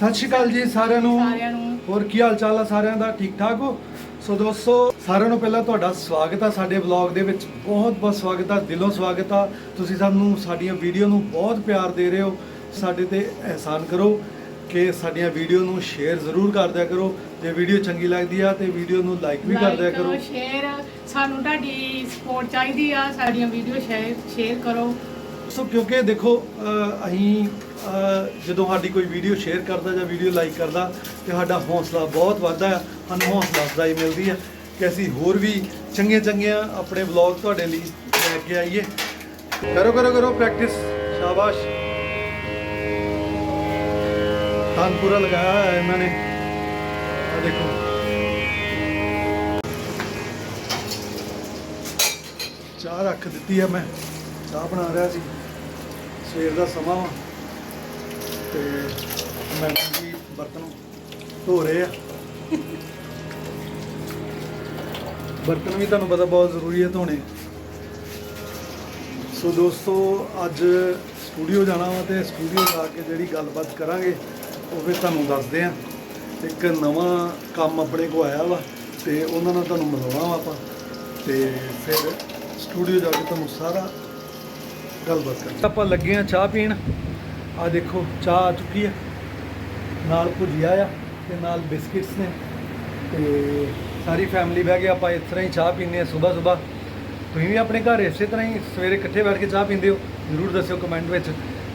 ਸਤਿ ਸ਼੍ਰੀ ਅਕਾਲ ਜੀ ਸਾਰਿਆਂ ਨੂੰ। ਸਾਰਿਆਂ ਨੂੰ। ਹੋਰ ਕੀ ਹਾਲ ਚਾਲ ਆ ਸਾਰਿਆਂ ਦਾ? ਠੀਕ ਠਾਕ ਹੋ? ਸੋ ਦੋਸਤੋ ਸਾਰਿਆਂ ਨੂੰ ਪਹਿਲਾਂ ਤੁਹਾਡਾ ਸਵਾਗਤ ਆ ਸਾਡੇ ਵਲੌਗ ਦੇ ਵਿੱਚ। ਬਹੁਤ ਬਹੁਤ ਸਵਾਗਤ ਆ ਦਿਲੋਂ ਸਵਾਗਤ ਆ। ਤੁਸੀਂ ਸਾਨੂੰ ਸਾਡੀਆਂ ਵੀਡੀਓ ਨੂੰ ਬਹੁਤ ਪਿਆਰ ਦੇ ਰਹੇ ਹੋ। ਸਾਡੇ ਤੇ ਅਹਿਸਾਨ ਕਰੋ ਕਿ ਸਾਡੀਆਂ ਵੀਡੀਓ ਨੂੰ ਸ਼ੇਅਰ ਜ਼ਰੂਰ ਕਰ ਦਿਆ ਕਰੋ। ਜੇ ਵੀਡੀਓ ਚੰਗੀ ਲੱਗਦੀ ਆ ਤੇ ਵੀਡੀਓ ਨੂੰ ਲਾਈਕ ਵੀ ਕਰ ਦਿਆ ਕਰੋ ਸ਼ੇਅਰ। ਸਾਨੂੰ ਤੁਹਾਡੀ ਸਪੋਰਟ ਚਾਹੀਦੀ ਆ ਸਾਡੀਆਂ ਵੀਡੀਓ ਸ਼ੇਅਰ ਸ਼ੇਅਰ ਕਰੋ। ਸੋ ਕਿਉਂਕਿ ਦੇਖੋ ਅਸੀਂ ਅਹ, ਜਦੋਂ ਸਾਡੀ ਕੋਈ ਵੀਡੀਓ ਸ਼ੇਅਰ ਕਰਦਾ ਜਾਂ ਵੀਡੀਓ ਲਾਈਕ ਕਰਦਾ ਤੇ ਸਾਡਾ ਹੌਸਲਾ ਬਹੁਤ ਵੱਧਦਾ ਹੈ, ਸਾਨੂੰ ਹੌਸਲਾ ਅਫਜ਼ਾਈ ਮਿਲਦੀ ਹੈ ਕਿ ਅਸੀਂ ਹੋਰ ਵੀ ਚੰਗੀਆਂ ਚੰਗੀਆਂ ਆਪਣੇ ਵਲੌਗ ਤੁਹਾਡੇ ਲਈ ਲੈ ਕੇ ਆਈਏ। ਕਰੋ ਕਰੋ ਕਰੋ ਪ੍ਰੈਕਟਿਸ ਸ਼ਾਬਾਸ਼। ਤਾਨਪੂਰਾ ਲਗਾਇਆ ਹੋਇਆ ਇਹਨਾਂ ਨੇ। ਆ ਦੇਖੋ। ਚਾਹ ਰੱਖ ਦਿੱਤੀ ਹੈ ਮੈਂ। ਚਾਹ ਬਣਾ ਰਿਹਾ ਸੀ। ਸਵੇਰ ਦਾ ਸਮਾਂ ਵਾ। ਤੇ ਮੈਡਮ ਜੀ ਬਰਤਨ ਧੋ ਰਹੇ ਆ। ਬਰਤਨ ਵੀ ਤੁਹਾਨੂੰ ਪਤਾ ਬਹੁਤ ਜ਼ਰੂਰੀ ਹੈ ਧੋਣੇ। ਸੋ ਦੋਸਤੋ, ਅੱਜ ਸਟੂਡੀਓ ਜਾਣਾ ਵਾ ਤੇ ਸਟੂਡੀਓ ਜਾ ਕੇ ਜਿਹੜੀ ਗੱਲਬਾਤ ਕਰਾਂਗੇ, ਉਹ ਫਿਰ ਤੁਹਾਨੂੰ ਦੱਸਦੇ ਆ। ਇੱਕ ਨਵਾਂ ਕੰਮ ਆਪਣੇ ਕੋ ਆਇਆ ਵਾ ਤੇ ਉਹਨਾਂ ਨਾਲ ਤੁਹਾਨੂੰ ਮਿਲਾਉਣਾ ਵਾ ਆਪਾਂ। ਤੇ ਫਿਰ ਸਟੂਡੀਓ ਜਾ ਕੇ ਤੁਹਾਨੂੰ ਸਾਰਾ ਗੱਲਬਾਤ ਕਰਾਂਗੇ। ਆਪਾਂ ਲੱਗੇ ਆ ਚਾਹ ਪੀਣ। ਆ ਦੇਖੋ, ਚਾਹ ਆ ਚੁੱਕੀ ਹੈ ਨਾਲ ਭੁਜੀਆ ਆ ਤੇ ਨਾਲ ਬਿਸਕਿਟਸ ਨੇ। ਤੇ ਸਾਰੀ ਫੈਮਿਲੀ ਬਹਿ ਕੇ ਆਪਾਂ ਇਸ ਤਰ੍ਹਾਂ ਹੀ ਚਾਹ ਪੀਂਦੇ ਆ ਸਵੇਰ ਸਵੇਰ। ਤੁਸੀਂ ਵੀ ਆਪਣੇ ਘਰ ਇਸੇ ਤਰ੍ਹਾਂ ਹੀ ਸਵੇਰੇ ਇਕੱਠੇ ਬੈਠ ਕੇ ਚਾਹ ਪੀਂਦੇ ਹੋ? ਜ਼ਰੂਰ ਦੱਸਿਓ ਕਮੈਂਟ ਵਿੱਚ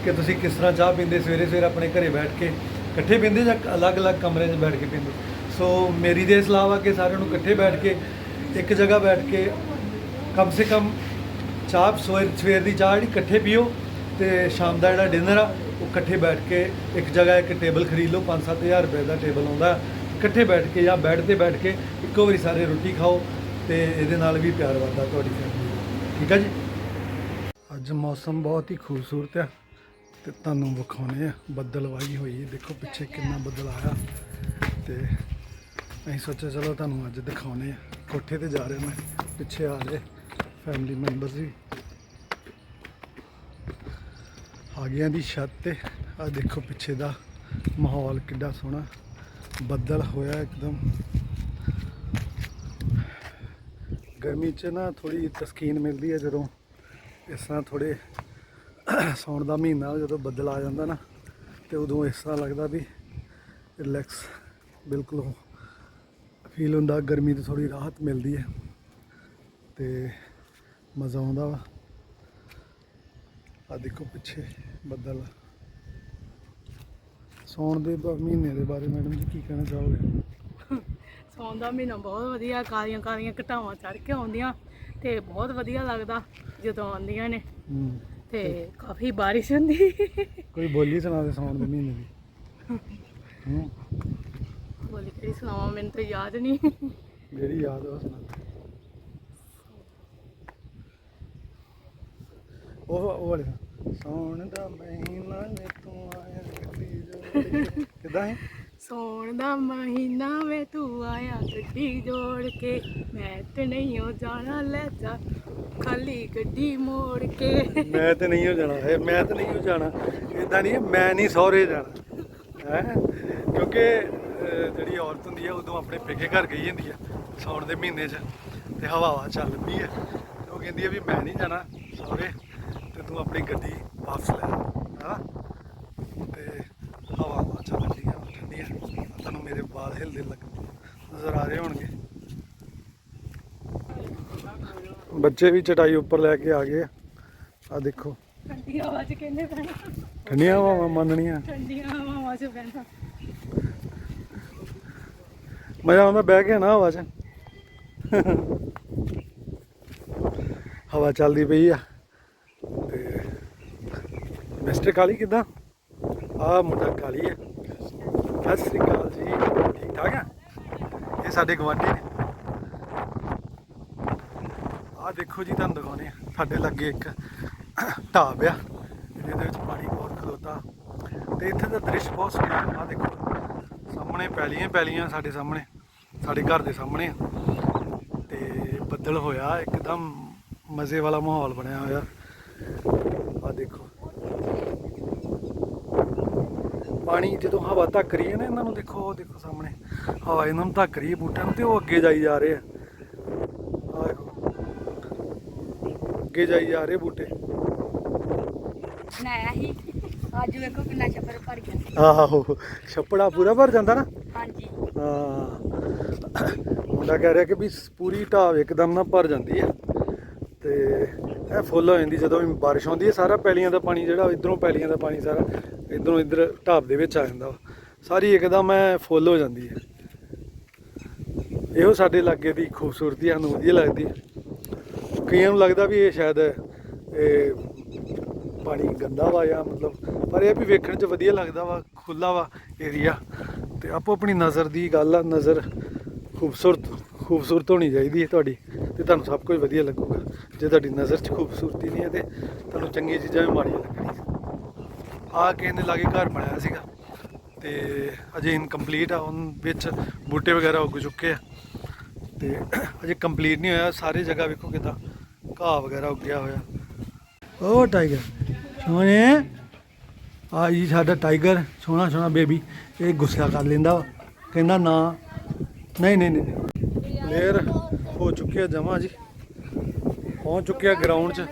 ਕਿ ਤੁਸੀਂ ਕਿਸ ਤਰ੍ਹਾਂ ਚਾਹ ਪੀਂਦੇ ਸਵੇਰੇ ਸਵੇਰੇ ਆਪਣੇ ਘਰੇ ਬੈਠ ਕੇ? ਇਕੱਠੇ ਪੀਂਦੇ ਜਾਂ ਅਲੱਗ-ਅਲੱਗ ਕਮਰੇ 'ਚ ਬੈਠ ਕੇ ਪੀਂਦੇ ਸੋ ਮੇਰੀ ਦੇ ਸਲਾਹ ਆ ਕਿ ਸਾਰਿਆਂ ਨੂੰ ਇਕੱਠੇ ਬੈਠ ਕੇ, ਇੱਕ ਜਗ੍ਹਾ ਬੈਠ ਕੇ ਕਮ ਸੇ ਕਮ ਚਾਹ ਸਵੇਰ ਸਵੇਰ ਦੀ ਚਾਹ ਜਿਹੜੀ ਇਕੱਠੇ ਪੀਓ ਤੇ ਸ਼ਾਮ ਦਾ ਜਿਹੜਾ ਡਿਨਰ ਆ ਉਹ ਇਕੱਠੇ ਬੈਠ ਕੇ ਇੱਕ ਜਗ੍ਹਾ ਇੱਕ ਟੇਬਲ ਖਰੀਦ ਲਓ 5-7000 ਰੁਪਏ ਦਾ ਟੇਬਲ ਆਉਂਦਾ। ਇਕੱਠੇ ਬੈਠ ਕੇ ਜਾਂ ਬੈੱਡ ਤੇ ਬੈਠ ਕੇ ਇੱਕੋ ਵਾਰੀ ਸਾਰੇ ਰੋਟੀ ਖਾਓ ਤੇ ਇਹਦੇ ਨਾਲ ਵੀ ਪਿਆਰ ਵੱਧਦਾ ਤੁਹਾਡੀ ਫੈਮਿਲੀ ਦਾ। ਠੀਕ ਹੈ ਜੀ? ਅੱਜ ਮੌਸਮ ਬਹੁਤ ਹੀ ਖੂਬਸੂਰਤ ਆ ਤੇ ਤੁਹਾਨੂੰ ਵਿਖਾਉਣੇ ਆ, ਬੱਦਲਵਾਈ ਹੋਈ ਹੈ। ਦੇਖੋ ਪਿੱਛੇ ਕਿੰਨਾ ਬੱਦਲ ਆਇਆ ਤੇ ਅਸੀਂ ਸੋਚਿਆ ਚਲੋ ਤੁਹਾਨੂੰ ਅੱਜ ਦਿਖਾਉਣੇ ਆ। ਕੋਠੇ ਤੇ ਜਾ ਰਹੇ ਮੈਂ, ਪਿੱਛੇ ਆ ਰਹੇ ਫੈਮਿਲੀ ਮੈਂਬਰਸ ਵੀ। ਆ ਗਿਆ ਦੀ ਛੱਤ ਤੇ। ਆ ਦੇਖੋ ਪਿੱਛੇ ਦਾ ਮਾਹੌਲ ਕਿੱਡਾ ਸੋਹਣਾ। ਬੱਦਲ ਹੋਇਆ ਇੱਕਦਮ। ਗਰਮੀ 'ਚ ਨਾ ਥੋੜੀ ਤਸਕੀਨ ਮਿਲਦੀ ਹੈ ਜਦੋਂ ਇਸ ਤਰ੍ਹਾਂ ਥੋੜੇ ਸੌਣ ਦਾ ਮਹੀਨਾ ਜਦੋਂ ਬੱਦਲ ਆ ਜਾਂਦਾ ਨਾ, ਤੇ ਉਦੋਂ ਇਸ ਤਰ੍ਹਾਂ ਲੱਗਦਾ ਵੀ ਰਿਲੈਕਸ ਬਿਲਕੁਲ ਫੀਲ ਹੁੰਦਾ। ਗਰਮੀ ਤੋਂ ਥੋੜੀ ਰਾਹਤ ਮਿਲਦੀ ਹੈ ਤੇ ਮਜ਼ਾ ਆਉਂਦਾ ਵਾ। ਆ ਦੇਖੋ ਪਿੱਛੇ ਬੱਦਲ। ਸੌਣ ਦੇ ਮਹੀਨੇ ਦੇ ਬਾਰੇ ਮੈਡਮ ਜੀ ਕੀ ਕਹਿਣਾ ਚਾਹੋਗੇ? ਸੌਣ ਦਾ ਮਹੀਨਾ ਬਹੁਤ ਵਧੀਆ ਕਾਲੀਆਂ ਕਾਲੀਆਂ ਘਟਾਵਾਂ ਚੜ ਕੇ ਆਉਂਦੀਆਂ ਤੇ ਬਹੁਤ ਵਧੀਆ ਲੱਗਦਾ ਜਦੋਂ ਆਉਂਦੀਆਂ ਨੇ। ਹੂੰ। ਤੇ ਕਾਫੀ ਬਾਰਿਸ਼ ਹੁੰਦੀ। ਕੋਈ ਬੋਲੀ ਸੁਣਾ ਦੇ ਸੌਣ ਦੇ ਮਹੀਨੇ ਦੀ। ਹੂੰ। ਬੋਲੀ ਕਿਹੜੀ ਸੁਣਾਵਾਂ ਮੈਨੂੰ ਤਾਂ ਯਾਦ ਨਹੀਂ। ਜਿਹੜੀ ਯਾਦ ਆ ਉਹ ਸੁਣਾ ਉਹ ਉਹ ਵਾਲੀ ਸੁਣਾ। ਦਾ ਮਹੀਨਾ ਨੇ ਤੂੰ ਆਇਆ ਗੱਡੀ ਜੋ ਕਿਦਾਂ ਹੈ ਸੌਣ ਦਾ ਮਹੀਨਾ ਵੇ ਤੂੰ ਆਇਆ ਗੱਡੀ ਜੋੜ ਕੇ। ਮੈਂ ਤੇ ਨਹੀਂ ਹੋ ਜਾਣਾ ਲੈ ਜਾ। ਖਾਲੀ ਗੱਡੀ ਮੋੜ ਕੇ। ਮੈਂ ਤੇ ਨਹੀਂ ਹੋ ਜਾਣਾ। ਹੈ ਮੈਂ ਤੇ ਨਹੀਂ ਹੋ ਜਾਣਾ। ਇਦਾਂ ਨਹੀਂ ਮੈਂ ਨਹੀਂ ਸਹੁਰੇ ਜਾਣਾ। ਹੈ? ਕਿਉਂਕਿ ਜਿਹੜੀ ਔਰਤ ਹੁੰਦੀ ਹੈ ਉਦੋਂ ਆਪਣੇ ਪੇਕੇ ਘਰ ਗਈ ਹੁੰਦੀ ਹੈ ਸੌਣ ਦੇ ਮਹੀਨੇ 'ਚ। ਤੇ ਹਵਾਵਾ ਚੱਲ ਪਈ ਹੈ ਉਹ ਕਹਿੰਦੀ ਹੈ ਵੀ ਮੈਂ ਨਹੀਂ ਜਾਣਾ ਸਹੁਰੇ। ਤੇ ਆਪਣੀ ਗੱਡੀ ਵਾਪਸ ਲੈ ਹਾਂ ਤੇ ਹਵਾਵਾ ਚੱਲ ਰਹੀ ਹੈ ਠੰਡੀਆਂ ਤੁਹਾਨੂੰ ਮੇਰੇ ਵਾਲ ਹਿਲਦੇ ਲੱਗ ਨਜ਼ਰ ਆ ਰਹੇ ਹੋਣਗੇ। ਬੱਚੇ ਵੀ ਚਟਾਈ ਉੱਪਰ ਲੈ ਕੇ ਆ ਗਏ ਆ। ਦੇਖੋ। ਠੰਡੀ ਹਵਾ ਚ ਕਹਿੰਦੇ ਪੈਣਾ? ਠੰਡੀਆਂ ਹਵਾਵਾਂ ਮੰਨਣੀਆਂ। ਠੰਡੀਆਂ ਹਵਾਵਾਂ ਚ ਪੈਣਾ। ਮਜ਼ਾ ਆਉਂਦਾ ਬਹਿ ਕੇ ਨਾ ਹਵਾ 'ਚ। ਹਵਾ ਚੱਲਦੀ ਪਈ ਆ। ਮਿਸਟਰ ਕਾਲੀ ਕਿਦਾਂ? ਆ ਮੁੰਡਾ ਕਾਲੀ ਹੈ। ਸਤਿ ਸ੍ਰੀ ਅਕਾਲ ਜੀ, ਠੀਕ ਠਾਕ ਆ ਇਹ ਸਾਡੇ ਗਵਾਂਢੀ ਨੇ। ਆ ਦੇਖੋ ਜੀ, ਤੁਹਾਨੂੰ ਦਿਖਾਉਣੇ ਆ ਸਾਡੇ ਲੱਗੇ ਇੱਕ ਢਾਬ ਆ। ਜਿਹਦੇ ਵਿੱਚ ਪਾਣੀ ਬਹੁਤ ਖਲੋਤਾ। ਤੇ ਇੱਥੇ ਦਾ ਦ੍ਰਿਸ਼ ਬਹੁਤ ਸੋਹਣਾ ਆ ਦੇਖੋ, ਸਾਹਮਣੇ ਪੈਲੀਆਂ ਪੈਲੀਆਂ ਸਾਡੇ ਸਾਹਮਣੇ। ਸਾਡੇ ਘਰ ਦੇ ਸਾਹਮਣੇ। ਆ। ਤੇ ਬੱਦਲ ਹੋਇਆ, ਇੱਕਦਮ ਮਜ਼ੇ ਵਾਲਾ ਮਾਹੌਲ ਬਣਿਆ ਹੋਇਆ। ਆ ਦੇਖੋ। ਪਾਣੀ ਜਦੋਂ ਹਵਾ ਧੱਕ ਰਹੀ ਹੈ ਨਾ ਇਹਨਾਂ ਨੂੰ ਦੇਖੋ ਉਹ ਦੇਖੋ ਸਾਹਮਣੇ। ਹਵਾ ਇਹਨਾਂ ਨੂੰ ਧੱਕ ਰਹੀ ਹੈ ਬੂਟਿਆਂ ਨੂੰ ਤੇ ਉਹ ਅੱਗੇ ਜਾਈ ਜਾ ਰਹੇ ਆ। ਅੱਗੇ ਜਾਈ ਜਾ ਰਹੇ ਬੂਟੇ। ਬਣਾਇਆ ਸੀ। ਅੱਜ ਵੇਖੋ ਕਿੰਨਾ ਛੱਪਰ ਭਰ ਗਿਆ। ਆਹੋ ਛੱਪੜਾ ਪੂਰਾ ਭਰ ਜਾਂਦਾ ਨਾ? ਹਾਂਜੀ। ਹਾਂ। ਮੁੰਡਾ ਕਹਿ ਰਿਹਾ ਕਿ ਵੀ ਪੂਰੀ ਢਾਬ ਇੱਕਦਮ ਨਾ ਭਰ ਜਾਂਦੀ ਹੈ। ਤੇ ਇਹ ਫੁੱਲ ਹੋ ਜਾਂਦੀ ਜਦੋਂ ਵੀ ਬਾਰਿਸ਼ ਆਉਂਦੀ ਹੈ ਸਾਰਾ ਪੈਲੀਆਂ ਦਾ ਪਾਣੀ ਜਿਹੜਾ ਇਧਰੋਂ ਪੈਲੀਆਂ ਦਾ ਪਾਣੀ ਸਾਰਾ ਇਧਰੋਂ ਇਧਰ ਢਾਬ ਦੇ ਵਿੱਚ ਆ ਜਾਂਦਾ ਵਾ। ਸਾਰੀ ਇੱਕਦਮ ਐ ਫੁੱਲ ਹੋ ਜਾਂਦੀ ਹੈ। ਇਹੋ ਸਾਡੇ ਇਲਾਕੇ ਦੀ ਖੂਬਸੂਰਤੀ ਸਾਨੂੰ ਵਧੀਆ ਲੱਗਦੀ ਹੈ ਕਈਆਂ ਨੂੰ ਲੱਗਦਾ ਵੀ ਇਹ ਸ਼ਾਇਦ, ਇਹ ਪਾਣੀ ਗੰਦਾ ਵਾ ਜਾਂ ਮਤਲਬ, ਪਰ ਇਹ ਵੀ ਵੇਖਣ 'ਚ ਵਧੀਆ ਲੱਗਦਾ ਵਾ ਖੁੱਲਾ ਵਾ ਏਰੀਆ ਤੇ ਆਪੋ ਆਪਣੀ ਨਜ਼ਰ ਦੀ ਗੱਲ ਆ, ਨਜ਼ਰ ਖੂਬਸੂਰਤ ਖੂਬਸੂਰਤ ਹੋਣੀ ਚਾਹੀਦੀ ਹੈ ਤੁਹਾਡੀ। ਤੇ ਤੁਹਾਨੂੰ ਸਭ ਕੁਝ ਵਧੀਆ ਲੱਗੂਗਾ। ਜੇ ਤੁਹਾਡੀ ਨਜ਼ਰ 'ਚ ਖੂਬਸੂਰਤੀ ਨਹੀਂ ਹੈ ਤੇ ਤੁਹਾਨੂੰ ਚੰਗੀਆਂ ਚੀਜ਼ਾਂ ਵੀ ਮਾੜੀਆਂ ਲੱਗਣੀਆਂ। ਆ ਕੇ ਇਹਨੇ ਲਾਗੇ ਘਰ ਬਣਾਇਆ ਸੀਗਾ। ਤੇ ਅਜੇ ਇਨਕੰਪਲੀਟ ਆ ਉਹਨਾਂ ਵਿੱਚ ਬੂਟੇ ਵਗੈਰਾ ਉੱਗ ਚੁੱਕੇ ਆ। ਤੇ ਅਜੇ ਕੰਪਲੀਟ ਨਹੀਂ ਹੋਇਆ, ਸਾਰੀ ਜਗ੍ਹਾ ਵੇਖੋ ਕਿਦਾਂ ਘਾਹ ਵਗੈਰਾ ਉੱਗਿਆ ਹੋਇਆ। ਉਹ ਟਾਈਗਰ ਸੋਹਣੇ। ਆ ਜੀ ਸਾਡਾ ਟਾਈਗਰ ਸੋਹਣਾ ਸੋਹਣਾ ਬੇਬੀ ਇਹ ਗੁੱਸਾ ਕਰ ਲੈਂਦਾ ਵਾ। ਕਹਿੰਦਾ ਨਾ, ਨਹੀਂ ਨਹੀਂ ਨਹੀਂ ਪਲੇਅਰ ਹੋ ਚੁੱਕਿਆ ਆ ਜਮਾ ਜੀ। ਪਹੁੰਚ ਚੁੱਕਿਆ ਗਰਾਊਂਡ 'ਚ।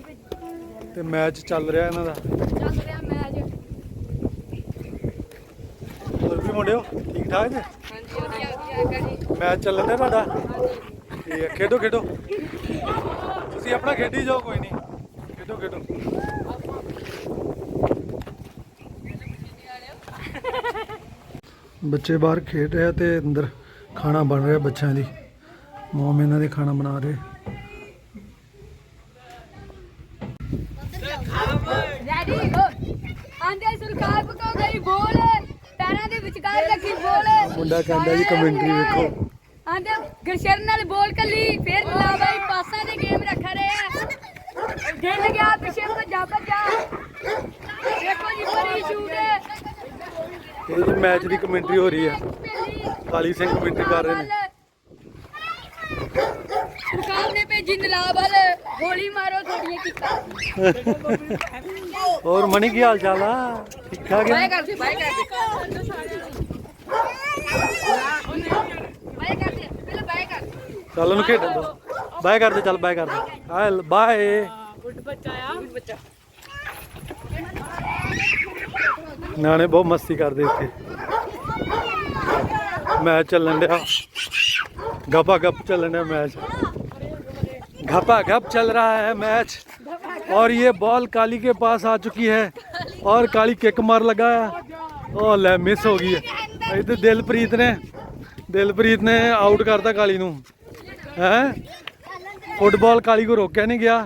ਤੇ ਮੈਚ ਚੱਲ ਰਿਹਾ ਇਹਨਾਂ ਦਾ ਚੱਲ ਰਿਹਾ ਮੈਚ ਹੋਰ ਵੀ ਮੁੰਡਿਓ? ਠੀਕ ਠਾਕ ਜੀ? ਹਾਂਜੀ ਵਧੀਆ ਵਧੀਆ ਕਰੀ ਮੈਚ ਚੱਲਣ ਡਿਆ ਤੁਹਾਡਾ? ਤੇ ਖੇਡੋ ਖੇਡੋ। ਤੁਸੀਂ ਆਪਣਾ ਖੇਡੀ ਜਾਓ, ਕੋਈ ਨਹੀਂ। ਖੇਡੋ ਖੇਡੋ। ਬੱਚੇ ਬਾਹਰ ਖੇਡ ਰਹੇ ਤੇ ਅੰਦਰ ਖਾਣਾ ਬਣ ਰਿਹਾ ਬੱਚਿਆਂ ਦੀ। ਮੋਮ ਇਹਨਾਂ ਦੇ ਖਾਣਾ ਬਣਾ ਰਹੇ ਰੈਡੀ ਹੋ ਆਂਦੇ ਸੁਰਖਾਰ ਪਕਾ ਗਈ ਬੋਲ ਪੈਰਾਂ ਵਿਚਕਾਰ ਰੱਖੀ ਬੋਲ। ਮੁੰਡਾ ਕਹਿੰਦਾ ਜੀ ਕਮੈਂਟਰੀ ਵੇਖੋ। ਆਂਦੇ ਗਰਸ਼ਰਨ ਨਾਲ ਬੋਲ ਕੱਲੀ ਫੇਰ ਲਾ ਬਾਈ ਪਾਸਾਂ ਦੇ ਗੇਮ ਰੱਖ ਰਹੇ ਆ। ਗਿਣ ਗਿਆ ਪਿੱਛੇ ਭੱਜਾ ਭੱਜਾ ਦੇਖੋ ਜੀ ਬੜੀ ਸ਼ੂਟ ਇਹ ਜੀ ਮੈਚ ਦੀ ਕਮੈਂਟਰੀ ਹੋ ਰਹੀ ਹੈ। ਕਾਲੀ ਸਿੰਘ ਕਮੈਂਟਰੀ ਕਰ ਰਹੇ ਨੇ। ਸਰਕਾਰ ਨੇ ਭੇਜੀ ਨਲਾਬ ਵੱਲ ਗੋਲੀ ਮਾਰੋ ਥੋੜੀਆਂ ਕਿੱਕਾ ਹੋਰ ਮਣੀ ਕੀ ਹਾਲ ਚਾਲ ਆ? ਠੀਕ ਠਾਕ ਹੈ ਬਾਏ ਕਰਦੇ ਬਾਏ ਕਰਦੇ। ਚੱਲ ਉਹਨੂੰ ਖੇਡਣ ਦੋ ਬਾਏ ਕਰਦੇ ਚੱਲ ਬਾਏ ਕਰਦੇ ਆ ਬਾਏ ਗੁੱਡ ਬੱਚਾ ਆ ਬੱਚਾ ਨਿਆਣੇ ਬਹੁਤ ਮਸਤੀ ਕਰਦੇ ਇੱਥੇ ਮੈਚ ਚੱਲਣ ਡਿਆ ਗਪਾ ਗੱਪ ਚੱਲਣ ਡਿਆ ਮੈਚ घपा घप चल रहा है मैच और ये बॉल काली के पास आ चुकी है और काली किक मार लगाया ओ ले मिस हो गई है ਇੱਥੇ ਦਿਲਪ੍ਰੀਤ ਨੇ ਦਿਲਪ੍ਰੀਤ ਨੇ ਆਊਟ ਕਰਤਾ ਕਾਲੀ ਨੂੰ। ਹੈ? ਫੁੱਟਬਾਲ ਕਾਲੀ ਕੋ ਰੋਕਿਆ ਨਹੀਂ ਗਿਆ।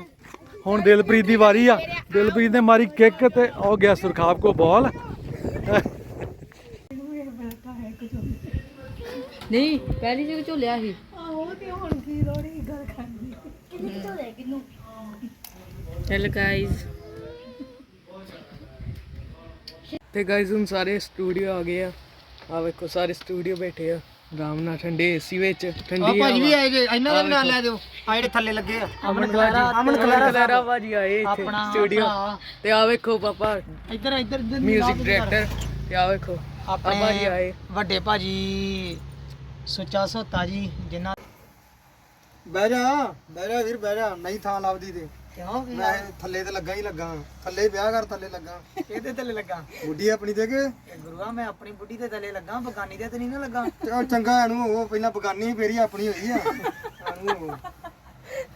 ਹੁਣ ਦਿਲਪ੍ਰੀਤ ਦੀ ਵਾਰੀ ਆ। ਦਿਲਪ੍ਰੀਤ ਨੇ ਮਾਰੀ ਕਿੱਕ ਤੇ ਉਹ ਗਿਆ ਸੁਰਖਾਬ ਕੋ ਬਾਲ ਨਹੀਂ ਪਹਿਲੀ ਜਗ੍ਹਾ ਝੋਲਿਆ ਸੀ। ਆਹੋ ਤੇ ਹੁਣ ਕੀ ਲੋੜੀ ਗੱਲ ਕਰਨੀ। ਕਿੰਨੇ ਝੋਲੇ ਕਿੰਨੂ? ਚਲ ਗਾਇਜ਼ ਤੇ ਗਾਇਜ਼ ਹੁਣ ਸਾਰੇ ਸਟੂਡੀਓ ਆ ਗਏ ਆ। ਆ ਵੇਖੋ ਸਾਰੇ ਸਟੂਡੀਓ ਬੈਠੇ ਆ। ਆਰਾਮ ਨਾਲ ਠੰਡੇ ਏਸੀ ਵਿੱਚ ਠੰਡੀ ਭਾਜੀ ਵੀ ਆਏ ਜੇ ਇਹਨਾਂ ਦਾ ਵੀ ਨਾਂ ਲੈ ਦਿਓ। ਆ ਜਿਹੜੇ ਥੱਲੇ ਲੱਗੇ ਆ। ਅਮਨ ਕਲਾਰਾ ਅਮਨ ਕਲਾਰਾ ਕਲਾਰਾ ਭਾਜੀ ਆਏ ਇੱਥੇ ਆਪਣਾ ਸਟੂਡੀਓ ਭਰਾ। ਤੇ ਆ ਵੇਖੋ ਪਾਪਾ ਇੱਧਰ ਇੱਧਰ ਇੱਧਰ ਮਿਊਜ਼ਿਕ ਡਾਇਰੈਕਟਰ ਤੇ ਆ ਵੇਖੋ ਆ ਭਾਜੀ ਆਏ। ਵੱਡੇ ਭਾਜੀ ਸੁੱਚਾ ਸੋਤਾ ਜੀ ਜਿਨ੍ਹਾਂ ਬਹਿ ਜਾ ਬਹਿ ਜਾ ਵੀਰ ਬਹਿ ਜਾ। ਨਹੀਂ ਥਾਂ ਲੱਭਦੀ ਤੇ। ਕਿਉਂ ਮੈਂ ਥੱਲੇ ਤੇ ਲੱਗਾ ਹੀ ਲੱਗਾ। ਥੱਲੇ ਹੀ ਵਿਆਹ ਕਰ ਥੱਲੇ ਲੱਗਾ। ਇਹਦੇ ਥੱਲੇ ਲੱਗਾ? ਬੁੱਢੀ ਆਪਣੀ ਤੇ ਕਿ? ਗੁਰੂਆ ਮੈਂ ਆਪਣੀ ਬੁੱਢੀ ਤੇ ਥੱਲੇ ਲੱਗਾ ਬਗਾਨੀ ਦੇ ਤੇ ਨਹੀਂ ਨਾ ਲੱਗਾ? ਤੇ ਚੰਗਾ ਇਹਨੂੰ ਉਹ ਪਹਿਲਾਂ ਬਗਾਨੀ ਫੇਰ ਹੀ ਆਪਣੀ ਹੋਈ ਆ। ਇਹਨੂੰ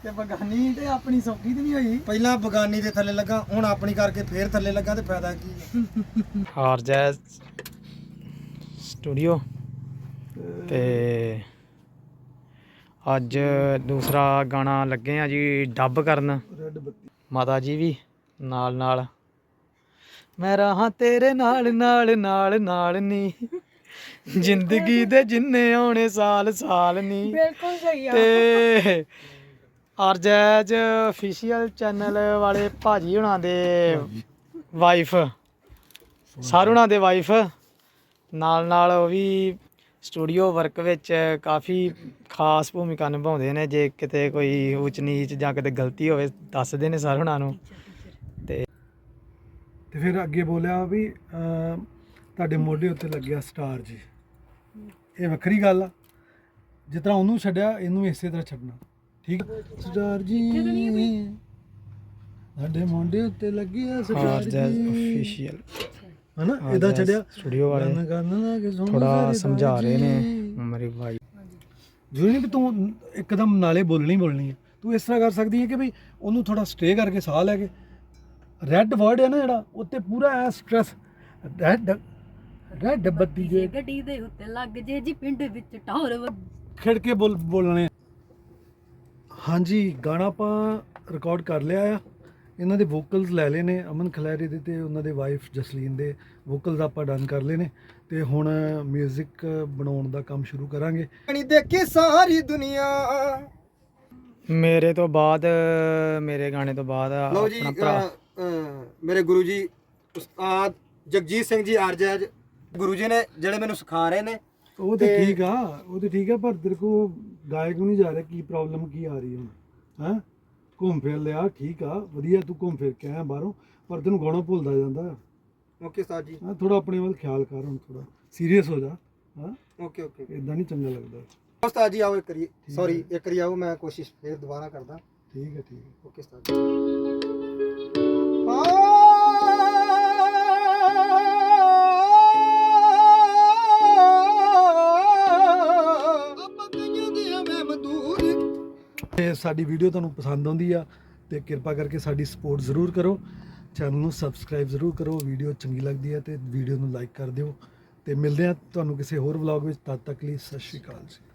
ਤੇ ਬਗਾਨੀ ਤੇ ਆਪਣੀ ਸੌਖੀ ਤੇ ਨਹੀਂ ਹੋਈ? ਪਹਿਲਾਂ ਬਗਾਨੀ ਦੇ ਥੱਲੇ ਲੱਗਾ ਹੁਣ ਆਪਣੀ ਕਰਕੇ ਫੇਰ ਥੱਲੇ ਲੱਗਾ ਤੇ ਫਾਇਦਾ ਕੀ ਹਾਰ ਜੈ ਸਟੂਡੀਓ ਤੇ ਅੱਜ ਦੂਸਰਾ ਗਾਣਾ ਲੱਗੇ ਆ ਜੀ ਡੱਬ ਕਰਨ। ਮਾਤਾ ਜੀ ਵੀ ਨਾਲ ਨਾਲ। ਮੈਂ ਰਹਾ ਤੇਰੇ ਨਾਲ ਨਾਲ ਨਾਲ ਨਾਲ ਨੀ। ਜ਼ਿੰਦਗੀ ਦੇ ਜਿੰਨੇ ਆਉਣੇ ਸਾਲ ਸਾਲ ਨੀ। ਬਿਲਕੁਲ ਸਹੀ ਆ। ਤੇ ਅਰਜੈਜ ਅਫੀਸ਼ੀਅਲ ਚੈਨਲ ਵਾਲੇ ਭਾਜੀ ਹੁਣਾਂ ਦੇ ਵਾਈਫ ਸਰ ਹੁਣਾਂ ਦੇ ਵਾਈਫ ਨਾਲ ਨਾਲ ਉਹ ਵੀ ਸਟੂਡੀਓ ਵਰਕ ਵਿੱਚ ਕਾਫੀ ਖਾਸ ਭੂਮਿਕਾ ਨਿਭਾਉਂਦੇ ਨੇ ਜੇ ਕਿਤੇ ਕੋਈ ਉੱਚ ਨੀਚ ਜਾਂ ਕਿਤੇ ਗਲਤੀ ਹੋਵੇ ਦੱਸਦੇ ਨੇ ਸਰ ਹੁਣਾਂ ਨੂੰ। ਤੇ ਤੇ ਫਿਰ ਅੱਗੇ ਬੋਲਿਆ ਵੀ ਅਮ, ਤੁਹਾਡੇ ਮੋਢੇ ਉੱਤੇ ਲੱਗਿਆ ਸਟਾਰ ਜੀ। ਇਹ ਵੱਖਰੀ ਗੱਲ ਆ। ਜਿਸ ਤਰ੍ਹਾਂ ਉਹਨੂੰ ਛੱਡਿਆ ਇਹਨੂੰ ਇਸੇ ਤਰ੍ਹਾਂ ਛੱਡਣਾ। ਠੀਕ ਆ? ਸਟਾਰ ਜੀ। ਸਾਡੇ ਮੋਢੇ ਉੱਤੇ ਲੱਗਿਆ ਸਟਾਰ ਜੀ। ਅਫੀਸ਼ੀਅਲ ਹਨਾ? ਇਦਾਂ ਛੱਡਿਆ। ਸਟੂਡੀਓ ਵਾਲੇ ਸੋਹਣਾ ਥੋੜਾ ਸਮਝਾ ਰਹੇ ਨੇ। ਮੇਰੀ ਭਾਈ ਜ਼ਰੂਰੀ ਨਹੀਂ ਕਿ ਤੂੰ ਇੱਕਦਮ ਨਾਲੇ ਬੋਲਣੀ ਬੋਲਣੀ ਹੈ। ਤੂੰ ਇਸ ਤਰ੍ਹਾਂ ਕਰ ਸਕਦੀ ਹੈ ਕਿ ਵੀ ਉਹਨੂੰ ਥੋੜਾ ਸਟੇ ਕਰਕੇ ਸਾਹ ਲੈ ਕੇ। ਰੈੱਡ ਵਰਡ ਹੈ ਨਾ ਜਿਹੜਾ ਉੱਤੇ ਪੂਰਾ ਐ ਸਟ੍ਰੈਸ ਰੈੱਡ ਰੈੱਡ ਬੱਤੀ ਜੇ। ਗੱਡੀ ਦੇ ਉੱਤੇ ਲੱਗ ਜੇ ਜੀ ਪਿੰਡ ਵਿੱਚ ਟੌਰ ਖਿੜ ਕੇ ਬੋਲ ਬੋਲਣੇ। ਹਾਂਜੀ ਗਾਣਾ ਆਪਾਂ ਰਿਕਾਰਡ ਕਰ ਲਿਆ ਆ। ਇਹਨਾਂ ਦੇ ਵੋਕਲਸ ਲੈ ਲਏ ਨੇ ਅਮਨ ਖਲੈਰੀ ਦੇ ਤੇ ਉਹਨਾਂ ਦੇ ਵਾਈਫ ਜਸਲੀਨ ਦੇ ਵੋਕਲਸ ਆਪਾਂ ਡਨ ਕਰ ਲਏ ਨੇ ਤੇ ਹੁਣ 뮤직 ਬਣਾਉਣ ਦਾ ਕੰਮ ਸ਼ੁਰੂ ਕਰਾਂਗੇ। ਨਹੀਂ ਦੇਖੀ ਸਾਰੀ ਦੁਨੀਆ। ਮੇਰੇ ਤੋਂ ਬਾਅਦ ਮੇਰੇ ਗਾਣੇ ਤੋਂ ਬਾਅਦ ਲਓ ਜੀ ਆਪਣਾ ਭਰਾ। ਅ, ਅ, ਮੇਰੇ ਗੁਰੂ ਜੀ ਉਸਤਾਦ ਜਗਜੀਤ ਸਿੰਘ ਜੀ ਆਰਜਜ ਗੁਰੂ ਜੀ ਨੇ ਜਿਹੜੇ ਮੈਨੂੰ ਸਿਖਾ ਰਹੇ ਨੇ। ਉਹ ਤੇ ਤੇ- ਠੀਕ ਆ ਉਹ ਤੇ ਠੀਕ ਆ ਪਰ ਤੇਰੇ ਕੋ ਗਾਇਕ ਨੂੰ ਨਹੀਂ ਜਾ ਰਿਹਾ ਕੀ ਪ੍ਰੋਬਲਮ ਕੀ ਆ ਰਹੀ ਹੈ ਹੈ? ਘੁੰਮ ਫਿਰ ਲਿਆ ਠੀਕ ਆ ਵਧੀਆ ਤੂੰ ਘੁੰਮ ਫਿਰ ਕੇ ਆਇਆ ਬਾਹਰੋਂ ਪਰ ਤੈਨੂੰ ਗਾਣਾ ਭੁੱਲਦਾ ਜਾਂਦਾ। ਓਕੇ ਉਸਤਾਦ ਜੀ। ਹਾਂ ਥੋੜਾ ਆਪਣੇ ਵੱਲ ਖਿਆਲ ਕਰ ਹੁਣ ਥੋੜਾ ਸੀਰੀਅਸ ਹੋ ਜਾ ਹਾਂ। Okay okay. ਇਦਾਂ ਨਹੀਂ ਚੰਗਾ ਲੱਗਦਾ। ਉਸਤਾਦ ਜੀ ਆਓ ਇੱਕ ਕਰੀ ਹੈ। ਸੌਰੀ ਇੱਕ ਕਰੀ ਆਓ ਮੈਂ ਕੋਸ਼ਿਸ਼ ਫੇਰ ਦੁਬਾਰਾ ਕਰਦਾ। ਠੀਕ ਹੈ ਠੀਕ ਹੈ ਓਕੇ ਉਸਤਾਦ ਜੀ। ਸਾਡੀ ਵੀਡੀਓ ਤੁਹਾਨੂੰ ਪਸੰਦ ਆਉਂਦੀ ਆ ਤੇ ਕਿਰਪਾ ਕਰਕੇ ਸਾਡੀ ਸਪੋਰਟ ਜ਼ਰੂਰ ਕਰੋ। ਚੈਨਲ ਨੂੰ ਸਬਸਕ੍ਰਾਈਬ ਜ਼ਰੂਰ ਕਰੋ, ਵੀਡੀਓ ਚੰਗੀ ਲੱਗਦੀ ਹੈ ਤੇ ਵੀਡੀਓ ਨੂੰ ਲਾਈਕ ਕਰ ਦਿਓ। ਤੇ ਮਿਲਦੇ ਆ ਤੁਹਾਨੂੰ ਕਿਸੇ ਹੋਰ ਵਲੌਗ ਵਿੱਚ, ਤਦ ਤੱਕ ਲਈ ਸਤਿ ਸ਼੍ਰੀ ਅਕਾਲ ਜੀ।